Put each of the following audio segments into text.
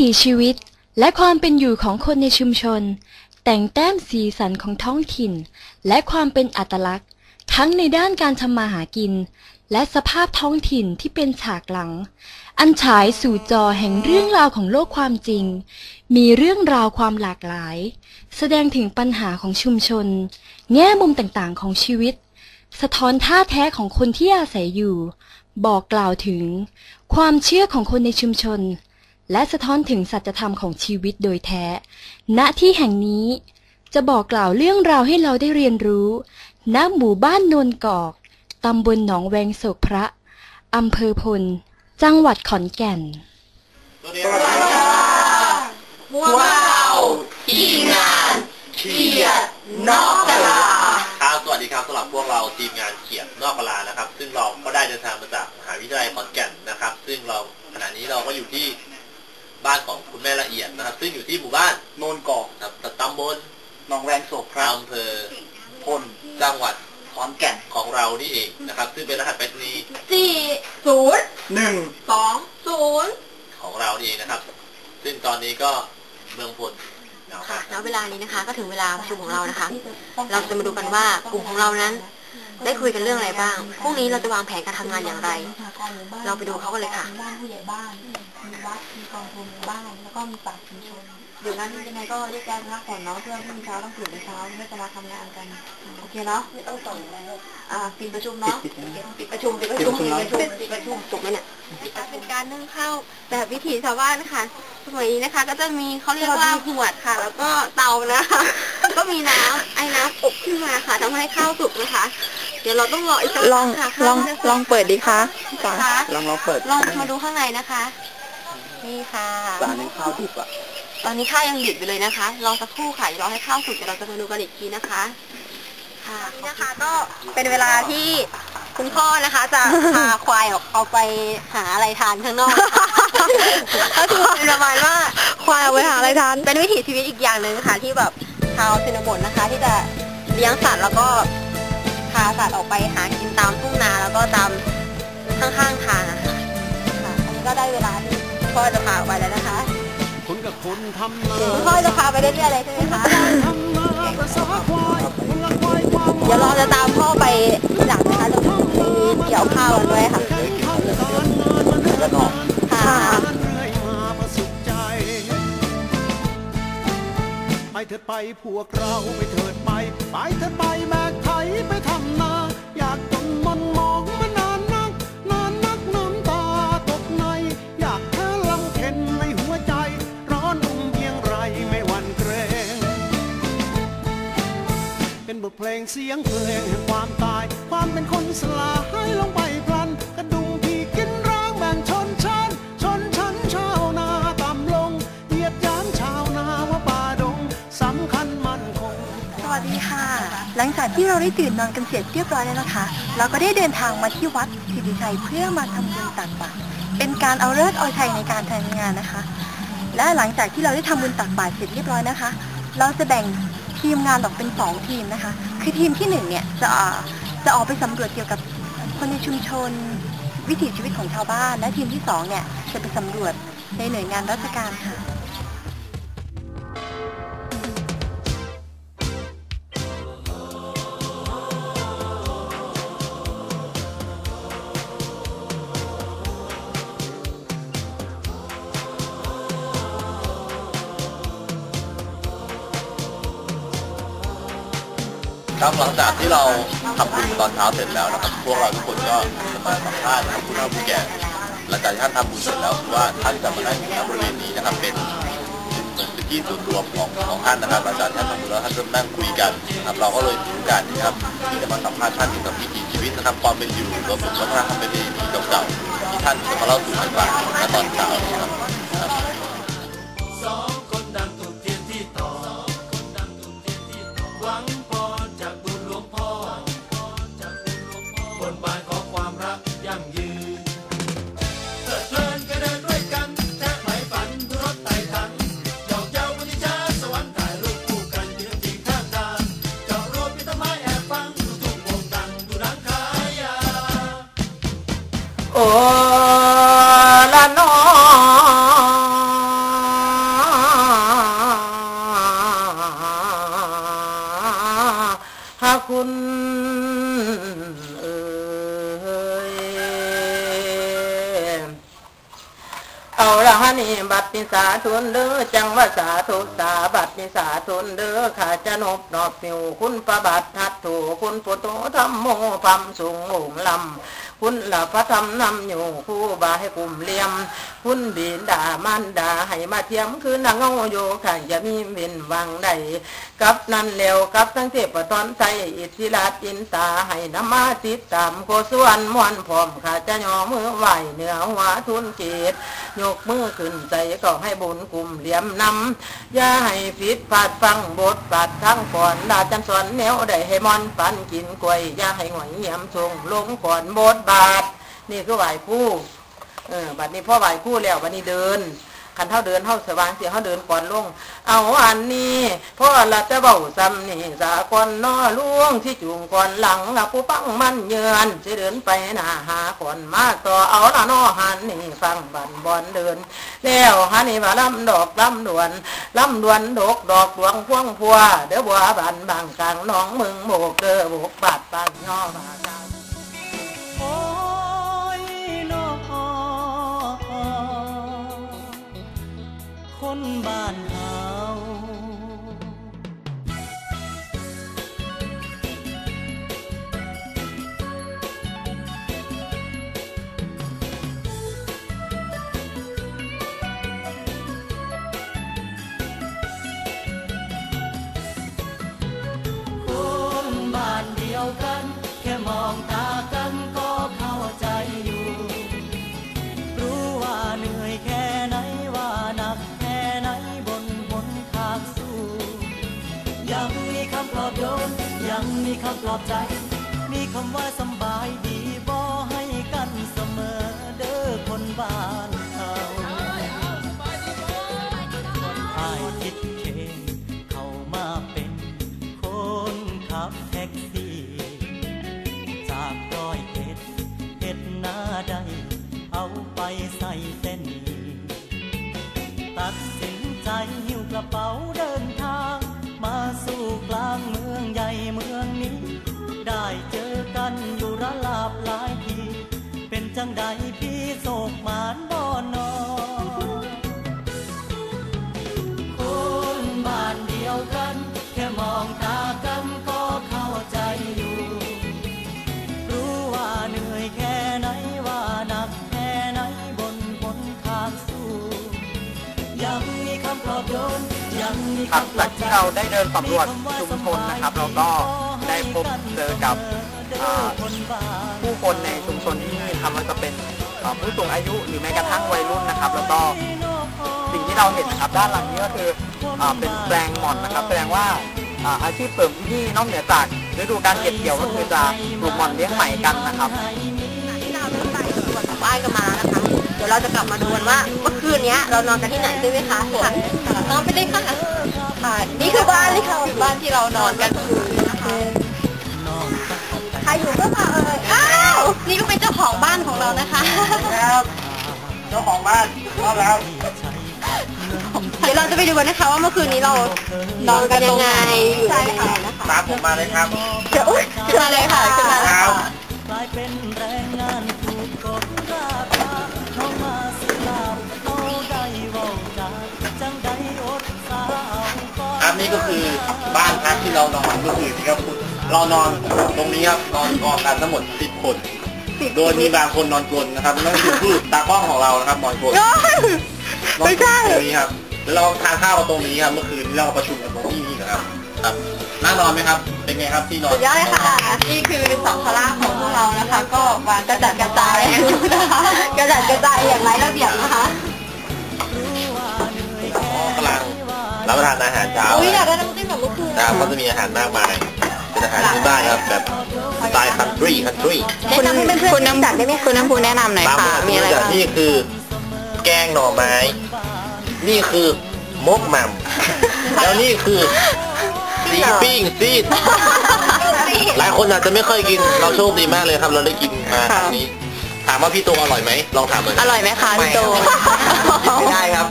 ถีชีวิตและความเป็นอยู่ของคนในชุมชน แต่งแต้มสีสันของท้องถิ่น และความเป็นอัตลักษณ์ ทั้งในด้านการทำมาหากิน และสภาพท้องถิ่นที่เป็นฉากหลัง อันฉายสู่จอแห่งเรื่องราวของโลกความจริง มีเรื่องราวความหลากหลาย แสดงถึงปัญหาของชุมชน แง่มุมต่างๆของชีวิต สะท้อนท่าแท้ของคนที่อาศัยอยู่ บอกกล่าวถึง ความเชื่อของคนในชุมชน และสะท้อนถึงสัจธรรมของชีวิตโดยแท้ ณ ที่แห่งนี้จะบอกกล่าวเรื่องราวให้เราได้เรียนรู้ ณ หมู่บ้านนนกอก ตำบลหนองแวงโศกพระ อำเภอพล จังหวัดขอนแก่นสวัสดีครับพวกเราทีมงานเขียดนอกกลาครับสวัสดีครับสำหรับพวกเราทีมงานเขียดนอกกลานะครับ ซึ่งเราก็ได้เดินทางมาจากมหาวิทยาลัยขอนแก่นนะครับ ซึ่งเราขณะนี้เราก็อยู่ที่ บ้านของคุณแม่ละเอียดนะครับ ซึ่งอยู่ที่หมู่บ้านโนนกอกครับตำบลหนองแวงโศกครับอำเภอพลจังหวัดขอนแก่นของเรานี่เองนะครับ ซึ่งเป็นรหัสไปรษณีย์สี่ศูนย์หนึ่งสองศูนย์ของเรานี่เองนะครับ ซึ่งตอนนี้ก็เมืองพลเหงาค่ะมากแล้วเวลานี้นะคะ ก็ถึงเวลาประชุมของเรานะคะ เราจะมาดูกันว่ากลุ่มของเรานั้น ได้คุยกันเรื่องอะไรบ้างพรุ่งนี้เราจะวางแผนการทำงานอย่างไร เราไปดูเขากันเลยค่ะ บ้านผู้ใหญ่บ้านมีวัดมีกองทุนหมู่บ้าน แล้วก็มีป่าชุมชนเดี๋ยวนั้นยังไงก็แยกย้ายพักผ่อนเนาะเพื่อพรุ่งนี้เช้าต้องตื่นแต่เช้าไม่จะมาทำงานกัน โอเคเนาะไม่ต้องส่งแล้วอ่าปิดประชุมเนาะปิดประชุมปิดประชุมปิดประชุมปิดประชุมจบไหมเนี่ยเป็นการนึ่งข้าวแบบวิถีชาวบ้านค่ะสมัยนี้นะคะ ก็จะมีเขาเรียกว่าหวดค่ะ แล้วก็เตานะคะแล้วก็มีน้ำไอ้น้ำอบขึ้นมาค่ะทำให้ข้าวสุกนะคะ เดี๋ยวเราต้องรออีกสักลองค่ะลองข้าวจะสุกลองเปิดดีคะจ๋าค่ะลองลองเปิดลองมาดูข้างในนะคะ นี่ค่ะร้านนี้ข้าวดิบอะ ตอนนี้ข้าวยังดิบอยู่เลยนะคะ รอสักครู่ค่ะรอให้ข้าวสุกเดี๋ยวเราจะมาดูกันอีกทีนะคะ ค่ะนี่นะคะก็เป็นเวลาที่คุณพ่อนะคะ จะพาควายออกเอาไปหาอะไรทานข้างนอกก็คือเป็นประมาณว่าควายเอาไปหาอะไรทาน เป็นวิถีชีวิตอีกอย่างหนึ่งค่ะ ที่แบบชาวชนบทนะคะ ที่จะเลี้ยงสัตว์แล้วก็พาสัตว์ออกไปหากินตามทุ่งนาแล้วก็ตามข้างๆทางอะค่ะค่ะอันนี้ก็ได้เวลาที่ พ่อจะพาออกไปแล้วนะคะคนกับคนทำนาคุณพ่อจะพาไปเรื่อยๆเลยใช่ไหมคะทำนาภาษาควายคนละควายความเดี๋ยวเราจะตามพ่อไปที่หลังนะคะจะมีเกี่ยวข้าวกันด้วยค่ะเข้าการงานมันแล้วก็ค่ะเรื่อยมาประสุขใจไปเถิดไปพวกเราไปเถิดไป ไปเถิดไปแบกไถไปทำนา เป็นบทเพลงเสียงเพลงแห่งความตาย ความเป็นคนสลาให้ลงไปพลัน กระดุมที่กินร้างแบ่งชนชั้นชนชั้นชาวนาต่ำลงเหยียดยามชาวนาว่าป่าดงสำคัญมั่นคง สวัสดีค่ะ หลังจากที่เราได้ตื่นนอนกันเสร็จเรียบร้อยแล้วนะคะ เราก็ได้เดินทางมาที่วัดสิริชัยเพื่อมาทำบุญตักบาตรเป็นการเอาเลิศเอาชัยในการทำงานนะคะ และหลังจากที่เราได้ทำบุญตักบาตรเสร็จเรียบร้อยนะคะ เราจะแบ่ง ทีมงานออกเป็นสองทีมนะคะ คือทีมที่หนึ่งเนี่ยจะจะออกไปสำรวจเกี่ยวกับคนในชุมชน วิถีชีวิตของชาวบ้าน และทีมที่สองเนี่ยจะไปสำรวจในหน่วยงานราชการค่ะ ครับหลังจากที่เราทำบุญตอนเช้าเสร็จแล้วนะครับพวกเราทุกคนก็จะมาสัมภาษณ์นะครับผู้เฒ่าผู้แก่หลังจากที่ท่านทำบุญเสร็จแล้วคือว่าท่านจะมานั่งอยู่ณบริเวณนี้นะครับเป็นเหมือนเป็นที่ศูนย์รวมของของท่านนะครับหลังจากท่านทำบุญแล้วท่านเริ่มนั่งคุยกันนะครับเราก็เลยถือโอกาสนี้นะครับที่จะมาสัมภาษณ์ท่านเกี่ยวกับวิถีชีวิตนะครับความเป็นอยู่รวมถึงวัฒนธรรมประเพณีเก่าๆที่ท่านจะมาเล่าสู่กันฟังณตอนเช้านี้ครับ นิสาทุนเด้อจังว่าสาธุสาบัตรนิสาทุนเด้อข้าจะนบนอบนิวคุณประบัติทัดถูคุณปุโตธรรมโมพัมสูงโงลำคุณหลับพระธรรมนำอยู่คู่บาให้กลุ่มเลี่ยม คุณบิดามันดาให้มาเทียมคือนางเงาโยข่อย่ามีเวินวังใด กับนั่นเร็วกับทั้งเทพตอนไทยอิทธิราชอินตาให้นมาติดตามโคสวนมวนพร้อมข้าจะยอมือไหวเหนือหัวทุนเกตยกมือขึ้นใจก็ให้บุญกลุ่มเหลี่ยมนำอย่าให้ผิดพลาดฟังบทบาททั้งก่อนดาจันสอนแนวได้ให้มอนปันกินกล้วยอย่าให้หงอยเหี่ยมทรงลงก่อนบทบาท นี่คือไหวผู้เออบัดนี้พ่อไหวผู้แล้วบัดนี้เดิน คันเท่าเดินเท่าสว่างเสียเท่าเดินก่อนลง เอาอันนี้พ่อละจะเบาซ้ำนี่สาก่อนนอล่วงที่จูงก่อนหลังละผู้ฟังมันเยือนจะเดินไปหน้าหาก่อนมาต่อเอาละนอหันนี่ฟังบันบอนเดิน แล้วฮันนี่ว่าลำดอกลำดวนลำดวนดอกดอกดวงพวงพัว เด้อบัวบันบางกลางน้องมึงโบกเด้อโบกบาดปานย่อบาดา คนบ้านเฮา มีคำปลอบใจ มีคำว่า หลังบใจที่เราได้เดินสำรวจชุมชนนะครับ เราก็ได้พบเจอกับผู้คนในชุมชนที่นี่ครับมันจะเป็นผู้สูงอายุหรือแม้กระทั่งวัยรุ่นนะครับ แล้วก็สิ่งที่เราเห็นนะครับด้านหลังนี้ก็คืออเป็นแปลงหม่อนนะครับ แสดงว่าอาอาชีพเสริมที่นี่นอกเหนือจากฤดูการเก็บเกี่ยวก็คือจะปลูกหม่อนเลี้ยงไหมกันนะครับที่เราได้ใส่ส่วนบ้านกันมาแล้วนะคะ ดี๋ยวเราจะกลับมาดูกันว่าเมื่อคืนเนี้ยเรานอนกันที่ไหนใช่ไหมคะค่ะนอนไปได้ค่ะค่ะนี่คือบ้านเลยค่ะบ้านที่เรานอนกันคืนนะคะใครอยู่ก็มาเอ่ยอ้าวนี่ก็เป็นเจ้าของบ้านของเรานะคะครับเจ้าของบ้านรอบแล้วเดี๋ยวเราจะไปดูกันนะคะ ว่าเมื่อคืนนี้เรานอนกันยังไงอยู่กันยังไงนะคะตามผมมาเลยครับเดี๋ยวอุ๊ยขึ้นมาเลยค่ะขึ้นมาเลยครัค่ะ ก็ครับนี่ก็คือบ้านพักที่เรานอนเมื่อคืนนี้ครับคุณเรานอนตรงนี้ครับนอนกองกันทั้งหมดสิบคน โดยมีบางคนนอนกลนนะครับนั่นคือผู้ตากล้องของเรานะครับนอนกลนนอนกลนตรงนี้ครับแล้วเราทานข้าวกันตรงนี้ครับเมื่อคืนเราประชุมกันตรงที่นี่นะครับครับน่านอนไหมครับ เป็นไงครับที่นอนสุดยอดเลยค่ะ นี่คือสัมภาระของพวกเรานะคะ ก็วางกระจัดกระจายนะคะกระจัดกระจายอย่างไรระเบียบนะคะ รับประทานอาหารเช้าอุ้ยอยากได้น้ำจิ้มแบบเมื่อคืนนะครับก็จะมีอาหารมากมาย เป็นอาหารพื้นบ้านครับแบบสไตล์คันทรีคันทรีคุณคุณน้ำจัดได้ไหมคุณน้ำพูแนะนำหน่อยตามค่ะผมมีอะไรจากบ้างนี่คือ แกงหน่อไม้ นี่คือมกหม่ำแล้วนี่คือสีปิ้งซีดหลายคนอาจจะไม่ค่อยกิน เราโชคดีมากเลยครับ เราได้กินมาครั้งนี้ ถามว่าพี่โตอร่อยไหมลองถามเลยอร่อยไหมคะพี่โตไม่ได้ครับ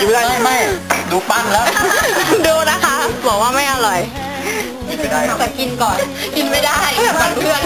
กินไม่ได้ไม่ดูปั้นแล้วดูนะคะบอกว่าไม่อร่อยกินไม่ได้ครับแต่กินก่อน กินไม่ได้กับเพื่อน